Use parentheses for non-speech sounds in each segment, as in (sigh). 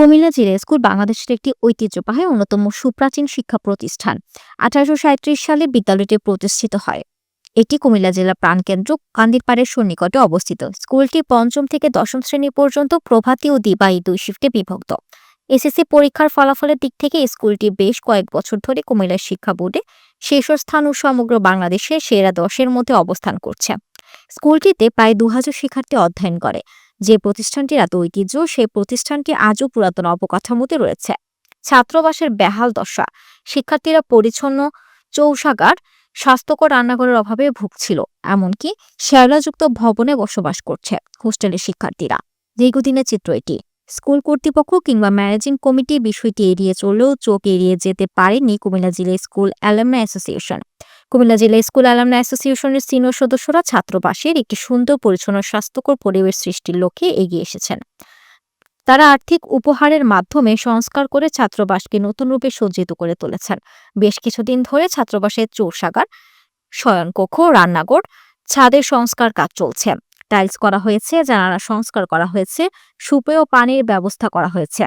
কুমিল্লা জিলা স্কুল বাংলাদেশের একটি ঐতিহ্যবাহী অন্যতম সুপ্রাচীন শিক্ষা প্রতিষ্ঠান। আঠারোশো সাঁইত্রিশ সালে বিদ্যালয়টি প্রতিষ্ঠিত হয়। এটি কুমিল্লা জেলার প্রাণকেন্দ্র কান্দিরপাড়ের সন্নিকটে অবস্থিত। স্কুলটি পঞ্চম থেকে দশম শ্রেণি পর্যন্ত প্রভাতী ও দিবাই দুই শিফটে বিভক্ত। এসএসসি পরীক্ষার ফলাফলের দিক থেকে স্কুলটি বেশ কয়েক বছর ধরে কুমিল্লা শিক্ষা বোর্ডে শীর্ষস্থান ও সমগ্র বাংলাদেশে সেরা দশের মধ্যে অবস্থান করছে। স্কুলটিতে প্রায় দু হাজার শিক্ষার্থী অধ্যয়ন করে। যে প্রতিষ্ঠানটির এত ঐতিহ্য, সেই প্রতিষ্ঠানটি আজও পুরাতন অবকাঠামোতে রয়েছে। ছাত্রাবাসের বেহাল দশা, শিক্ষার্থীরা পরিচ্ছন্ন চৌষাগার স্বাস্থ্যকর রান্নাঘরের অভাবে ভুগছিল, এমনকি শেওলাযুক্ত ভবনে বসবাস করছে হোস্টেলের শিক্ষার্থীরা। দীর্ঘদিনের চিত্র এটি। স্কুল কর্তৃপক্ষ কিংবা ম্যানেজিং কমিটি বিষয়টি এড়িয়ে চললেও চোখ এড়িয়ে যেতে পারেনি কুমিল্লা জেলা স্কুল অ্যালামনা অ্যাসোসিয়েশন। কুমিল্লা জেলা স্কুল অ্যালামনা অ্যাসোসিয়েশনের সিনিয়র সদস্যরা ছাত্রবাসের একটি সুন্দর, পরিচ্ছন্ন, স্বাস্থ্যকর পরিবেশ সৃষ্টির লক্ষ্যে এগিয়ে এসেছেন। তারা আর্থিক উপহারের মাধ্যমে সংস্কার করে ছাত্রবাসকে নতুন রূপে সজ্জিত করে তুলেছেন। বেশ কিছুদিন ধরে ছাত্রবাসের চৌষাগার শয়নকক্ষ, রান্নাঘর, ছাদের সংস্কার কাজ চলছে। টাইলস করা হয়েছে, জানালা সংস্কার করা হয়েছে, সুপেয় পানির ব্যবস্থা করা হয়েছে।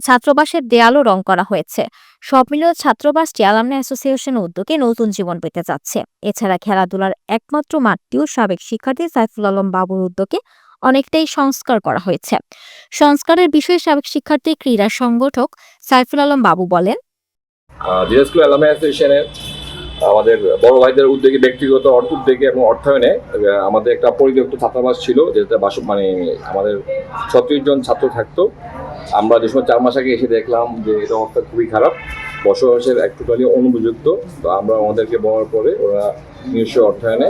ছাত্রবাসের দেয়ালও রং করা হয়েছে। সব মিলিয়ে ছাত্রবাসটি আলামনা অ্যাসোসিয়েশনের উদ্যোগে নতুন জীবন পেতে যাচ্ছে এছাড়া খেলাধুলার একমাত্র মাঠটিও সাবেক শিক্ষার্থী সাইফুল আলম বাবুর উদ্যোগে অনেকটাই সংস্কার করা হয়েছে। সংস্কারের বিষয়ে সাবেক শিক্ষার্থী ক্রীড়া সংগঠক সাইফুল আলম বাবু বলেন অ্যাসোসিয়েশনের, আমাদের বড় ভাইদের উদ্যোগে, ব্যক্তিগত অর্থ উদ্যোগে এবং অর্থায়নে আমাদের একটা পরিত্যক্ত ছাত্রাবাস ছিল যেটা বাস মানে আমাদের ছত্রিশ জন ছাত্র থাকতো। আমরা যে সময় চার মাস আগে এসে দেখলাম যে এটা অবস্থা খুবই খারাপ। বসবাসের এক টোটালি অনুপযুক্ত। তো আমরা আমাদেরকে বলার পরে ওরা নিজস্ব অর্থায়নে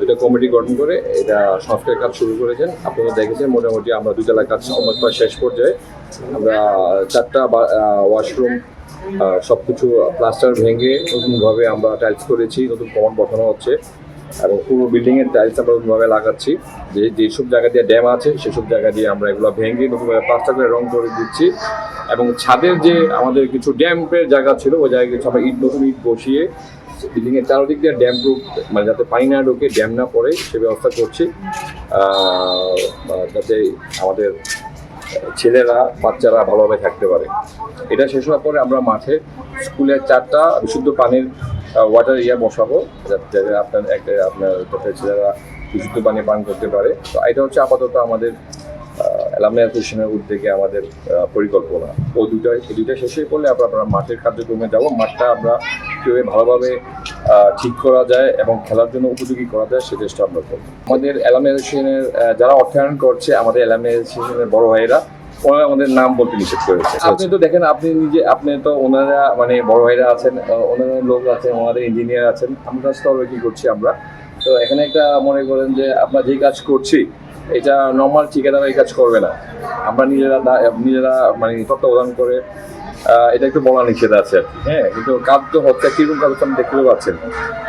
দুটো কমিটি গঠন করে এটা সংস্কারের কাজ শুরু করেছেন। আপনারা দেখেছেন মোটামুটি আমরা দুতলা কাজ প্রায় শেষ পর্যায়ে। আমরা চারটা ওয়াশরুম সব কিছু প্লাস্টার ভেঙে নতুনভাবে আমরা টাইলস করেছি, নতুন কমন বসানো হচ্ছে। এবং পুরো বিল্ডিংয়ের টাইলস আমরা নতুনভাবে লাগাচ্ছি। যে, যেসব জায়গা দিয়ে ড্যাম আছে, সেসব জায়গা দিয়ে আমরা এগুলো ভেঙে নতুনভাবে প্লাস্টার করে রং করে দিচ্ছি। এবং ছাদের যে, আমাদের কিছু ড্যাম্পের জায়গা ছিল, ওই জায়গায় কিছু আমরা ইট, নতুন ইট বসিয়ে বিল্ডিংয়ের চারদিক দিয়ে ড্যাম প্রুফ মানে যাতে পানি না ঢোকে ড্যাম না পড়ে, সে ব্যবস্থা করছি। যাতে আমাদের ছেলেরা, বাচ্চারা ভালোভাবে থাকতে পারে। এটা শেষ হওয়ার পরে আমরা মাঠে, স্কুলের চারটা বিশুদ্ধ পানির ওয়াটার ইয়া বসাবো, যাতে আপনার একটা আপনার ছেলেরা বিশুদ্ধ পানি পান করতে পারে। তো এটা হচ্ছে আপাতত আমাদের অ্যালামনাই অ্যাসোসিয়েশনের উদ্যোগে আমাদের পরিকল্পনা। ও দুটা এই দুইটা শেষ হয়ে পড়লে আমরা আমরা মাঠের কার্যক্রমে যাব। মাঠটা আমরা কীভাবে ভালোভাবে ঠিক করা যায় এবং খেলার জন্য উপযোগী করা যায়, সে চেষ্টা আমরা করব। আমাদের অ্যালামনাই অ্যাসোসিয়েশনের যারা অর্থায়ন করছে, আমাদের অ্যালামনাই অ্যাসোসিয়েশনের বড় ভাইয়েরা ওনারা আমাদের নাম বলতে নিষেধ করেছে। আপনি তো দেখেন, আপনি নিজে, আপনি তো ওনারা মানে বড় ভাইরা আছেন ওনারা লোক আছেন ওনাদের ইঞ্জিনিয়ার আছেন। আমরা স্তরে কি করছি আমরা? তো এখানে একটা মনে করেন যে, আমরা যে কাজ করছি, এটা নর্মাল ঠিকাদার এই কাজ করবে না। আমরা নিজেরা নিজেরা মানে তত্ত্বাবধান করে এটা একটু বলা নিষেধ আছে হ্যাঁ কিন্তু কাজ তো হচ্ছে, কীরকম কাজ আপনি দেখতেও পাচ্ছেন।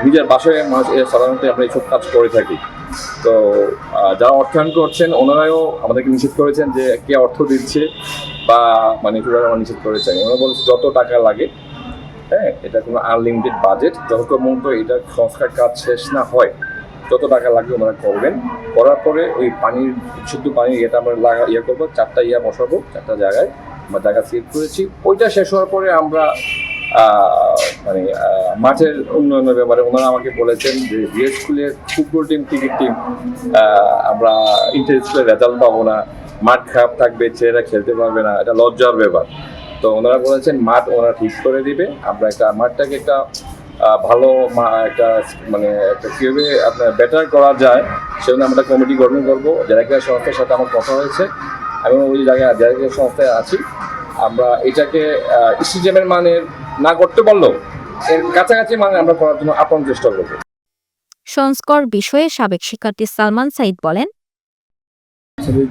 নিজের বাসায় মানুষ সাধারণত আমরা এইসব কাজ করে থাকি। তো যারা অর্থায়ন করছেন, ওনারাও আমাদেরকে নিষেধ করেছেন যে কে অর্থ দিচ্ছে বা মানে টোটাল আমার নিষেধ করেছেন। ওনারা বলছে যত টাকা লাগে হ্যাঁ এটা কোনো আনলিমিটেড বাজেট যতক্ষণ পর্যন্ত এটা সংস্কার কাজ শেষ না হয়, যত টাকা লাগবে ওনারা করবেন। করার পরে ওই পানির, শুদ্ধ পানি এটা আমরা লাগা ইয়ে করব, চারটা ইয়া বসাবো, চারটা জায়গায় আমরা জায়গা সিলেক্ট করেছি। ওইটা শেষ হওয়ার পরে আমরা মানে মাঠের উন্নয়নের ব্যাপারে ওনারা আমাকে বলেছেন যে বিএস স্কুলের ফুটবল টিম ক্রিকেট টিম আমরা ইন্টার স্কুলের রেজাল্ট পাবো না। মাঠ খারাপ থাকবে, ছেলেরা খেলতে পারবে না, এটা লজ্জার ব্যাপার। তো ওনারা বলেছেন মাঠ ওনারা ঠিক করে দিবে। আমরা একটা, মাঠটাকে একটা ভালো একটা মানে একটা কীভাবে আপনার বেটার করা যায়, সেজন্য আমরা কমিটি গঠন করব। ক্রীড়া সংস্থার সাথে আমার কথা হয়েছে, আমি ওই জায়গায় ক্রীড়া সংস্থায় আছি, আমরা এটাকে স্টেডিয়ামের মানের না করতে পারলেও এর কাছাকাছি মানে আমরা করার জন্য আপন চেষ্টা করব। সংস্কার বিষয়ে সাবেক শিক্ষার্থী সালমান সাইদ বলেন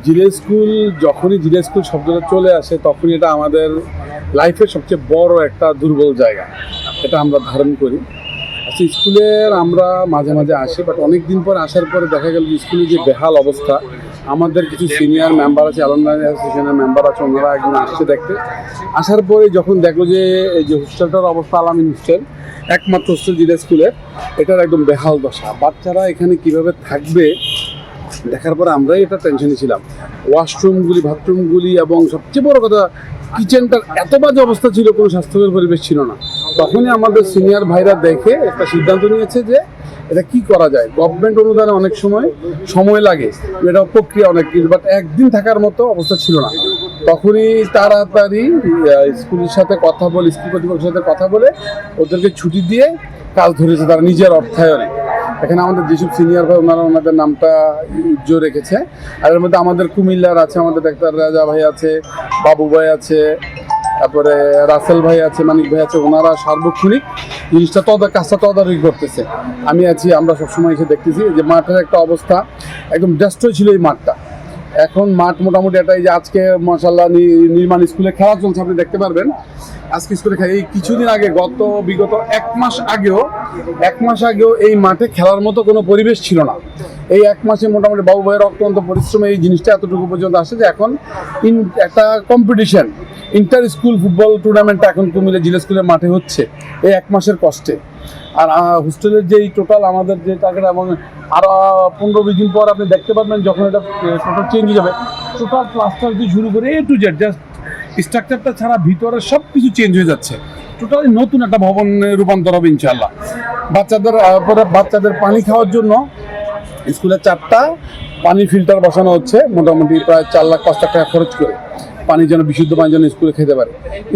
জিলে স্কুল যখনই জিলে স্কুল শব্দটা চলে আসে তখনই এটা আমাদের লাইফের সবচেয়ে বড় একটা দুর্বল জায়গা। এটা আমরা ধারণ করি। আচ্ছা স্কুলের আমরা মাঝে মাঝে আসি বাট অনেক দিন পর আসার পরে দেখা গেল যে স্কুলের যে বেহাল অবস্থা আমাদের কিছু সিনিয়র মেম্বার আছে অ্যালমনাই অ্যাসোসিয়েশনের মেম্বার আছে, ওনারা একদিন আসছে দেখতে। আসার পরে যখন দেখল যে এই যে হোস্টেলটার অবস্থা আলামিন হোস্টেল একমাত্র হোস্টেল জিলে স্কুলের এটার একদম বেহাল দশা। বাচ্চারা এখানে কীভাবে থাকবে, দেখার পর আমরাই এটা টেনশনে ছিলাম। ওয়াশরুমগুলি বাথরুমগুলি এবং সবচেয়ে বড় কথা কিচেনটার এত বাজে অবস্থা ছিল, কোনো স্বাস্থ্যকর পরিবেশ ছিল না। তখনই আমাদের সিনিয়র ভাইরা দেখে একটা সিদ্ধান্ত নিয়েছে যে এটা কি করা যায়। গভর্নমেন্ট অনুদানে অনেক সময় সময় লাগে, এটা প্রক্রিয়া অনেক কিছু বাট একদিন থাকার মতো অবস্থা ছিল না। তখনই তাড়াতাড়ি স্কুলের সাথে কথা বলে, স্কুল কর্তৃপক্ষের সাথে কথা বলে ওদেরকে ছুটি দিয়ে কাজ ধরেছে তারা নিজের অর্থায়নে। এখানে আমাদের যেসব সিনিয়র ভাই, ওনারা ওনাদের নামটা উজ্জ্বল রেখেছে। আর এর মধ্যে আমাদের কুমিল্লার আছে, আমাদের ডাক্তার রাজা ভাই আছে, বাবু ভাই আছে তারপরে রাসেল ভাই আছে, মানিক ভাই আছে, ওনারা সার্বক্ষণিক জিনিসটা তদা কাজটা তদারকি করতেছে। আমি আছি, আমরা সবসময় এসে দেখতেছি যে মাঠের একটা অবস্থা, একদম ব্যস্ত ছিল এই মাঠটা। এখন মাঠ মোটামুটি এটাই যে আজকে মাসাল্লাহ নির্মাণ স্কুলে খেলা চলছে, আপনি দেখতে পারবেন। আজকে স্কুলে খেলা, এই কিছুদিন আগে, গত, বিগত এক মাস আগেও, এক মাস আগেও এই মাঠে খেলার মতো কোনো পরিবেশ ছিল না। এই এক মাসে মোটামুটি বাবু ভাইয়ের অত্যন্ত পরিশ্রমে এই জিনিসটা এতটুকু পর্যন্ত আসে যে এখন ইন, একটা কম্পিটিশন ইন্টার স্কুল ফুটবল টুর্নামেন্টটা এখন কুমিল্লা জিলা স্কুলের মাঠে হচ্ছে। এই এক মাসের কষ্টে। আর হোস্টেলের যেই টোটাল আমাদের যে টার্গেট এবং আরও পনেরো বিশ দিন পর আপনি দেখতে পারবেন যখন এটা টোটাল চেঞ্জ হয়ে যাবে। টোটাল প্লাস্টার দিয়ে শুরু করে এ টু জেড জাস্ট স্ট্রাকচারটা ছাড়া ভিতরে সব কিছু চেঞ্জ হয়ে যাচ্ছে। টোটালি নতুন একটা ভবনে রূপান্তর হবে ইনশাল্লাহ বাচ্চাদের পরে বাচ্চাদের পানি খাওয়ার জন্য স্কুলে চারটা পানি ফিল্টার বসানো হচ্ছে, মোটামুটি প্রায় চার লাখ পাঁচ লাখ টাকা খরচ করে। পানি যেন, বিশুদ্ধ পানি যেন স্কুলে খেতে পারে।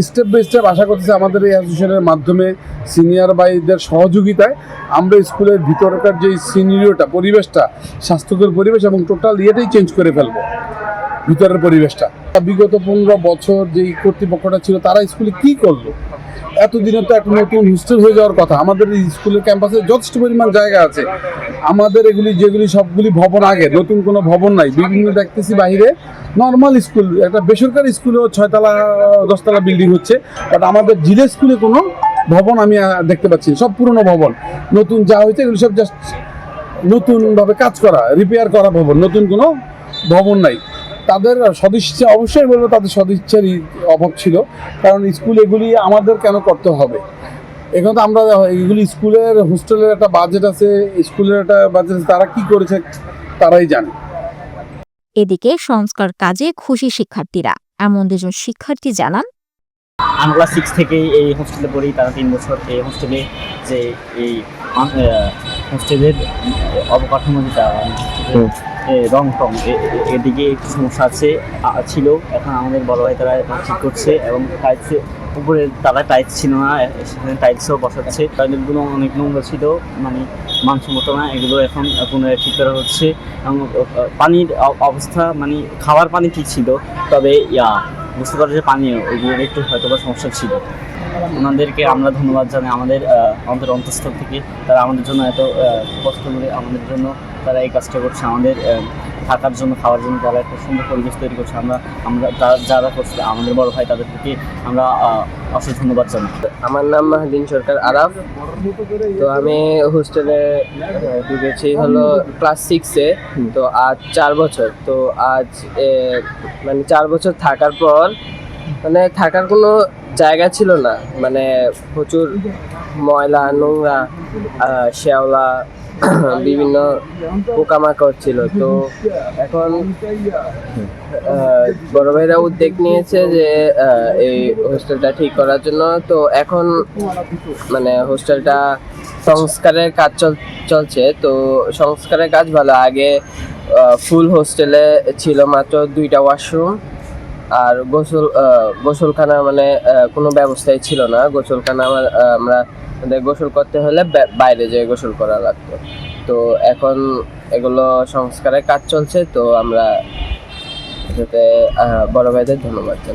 স্টেপ বাই স্টেপ আশা করতেছি আমাদের এই অ্যাসোসিয়েশনের মাধ্যমে সিনিয়র বাইদের সহযোগিতায় আমরা স্কুলের ভিতরকার যে সিনিয়রটা পরিবেশটা, স্বাস্থ্যকর পরিবেশ এবং টোটাল ইয়েটাই চেঞ্জ করে ফেলব। ভিতরের পরিবেশটা। বিগত পনেরো বছর যেই কর্তৃপক্ষটা ছিল, তারা স্কুলে কি করল? এতদিনে তো একটা নতুন হোস্টেল হয়ে যাওয়ার কথা। আমাদের এই স্কুলের ক্যাম্পাসে যথেষ্ট পরিমাণ জায়গা আছে। আমাদের এগুলি, যেগুলি সবগুলি ভবন আগে, নতুন কোনো ভবন নাই। বিভিন্ন দেখতেছি বাইরে নর্মাল স্কুল একটা বেসরকারি স্কুলেও ছয়তলা, দশতলা বিল্ডিং হচ্ছে। বাট আমাদের জিলে স্কুলে কোনো ভবন আমি দেখতে পাচ্ছি। সব পুরনো ভবন। নতুন যা হয়েছে, এগুলি সব জাস্ট নতুনভাবে কাজ করা রিপেয়ার করা ভবন। নতুন কোনো ভবন নাই। তাদের সদিচ্ছা অবশ্যই বলব তাদের সদিচ্ছারই অভাব ছিল। কারণ স্কুল এগুলি আমাদের কেন করতে হবে? এখন তো আমরা এগুলি স্কুলের হোস্টেলের একটা বাজেট আছে স্কুলের একটা বাজেট আছে তারা কি করেছে তারাই জানে। এদিকে সংস্কার কাজে খুশি শিক্ষার্থীরা এমন দুজন শিক্ষার্থী জানান আমি ক্লাস সিক্স থেকেই এই হোস্টেলে পড়ি তারা তিন বছর এই হোস্টেলে যে এই হোস্টেলের অবকাঠামো যেটা রং টং এদিকে সমস্যা আছে ছিল। এখন আমাদের বড় ভাই তারা এখন ঠিক করছে এবং টাইলসে উপরে তারা টাইলস ছিল না সেখানে টাইলসও বসাচ্ছে। টয়লেটগুলো অনেক নোংরা ছিল মানে মানসম্মত না, এগুলো এখন পুনরায় ঠিক করা হচ্ছে। এবং পানির অবস্থা মানে খাওয়ার পানি ঠিক ছিল, তবে, ইয়া, বুঝতে পারো যে পানীয় ওইগুলোর একটু হয়তো বা সমস্যা ছিল। ওনাদেরকে আমরা ধন্যবাদ জানাই আমাদের আমাদের অন্তঃস্থল থেকে। তারা আমাদের জন্য এত কষ্ট করে আমাদের জন্য তারা এই কাজটা করছে। আমাদের থাকার জন্য, খাওয়ার জন্য তারা একটা সুন্দর পরিবেশ তৈরি করছে। আমরা আমরা যারা করছে, আমাদের বড় ভাই তাদের প্রতি আমরা অশেষ ধন্যবাদ জানাই। আমার নাম মাহাদিন সরকার আরাফ। তো আমি হোস্টেলে ঢুকেছি হলো ক্লাস সিক্সে তো আজ চার বছর। তো আজ মানে চার বছর থাকার পর মানে থাকার কোনো জায়গা ছিল না। মানে প্রচুর ময়লা, নোংরা শ্যাওলা (coughs) বিভিন্ন পোকামাকড় ছিল। তো এখন বড় ভাইরা উদ্যোগ নিয়েছে যে এই হোস্টেলটা ঠিক করার জন্য। তো এখন মানে হোস্টেলটা সংস্কারের কাজ চল, চলছে। তো সংস্কারের কাজ ভালো। আগে ফুল হোস্টেলে ছিল মাত্র দুইটা ওয়াশরুম আর গোসল গোসলখানা মানে কোনো ব্যবস্থাই ছিল না। গোসলখানা আমরা গোসল করতে হলে বাইরে যেয়ে গোসল করা লাগতো তো এখন এগুলো সংস্কারের কাজ চলছে, তো আমরা বড় ভাইদের ধন্যবাদ।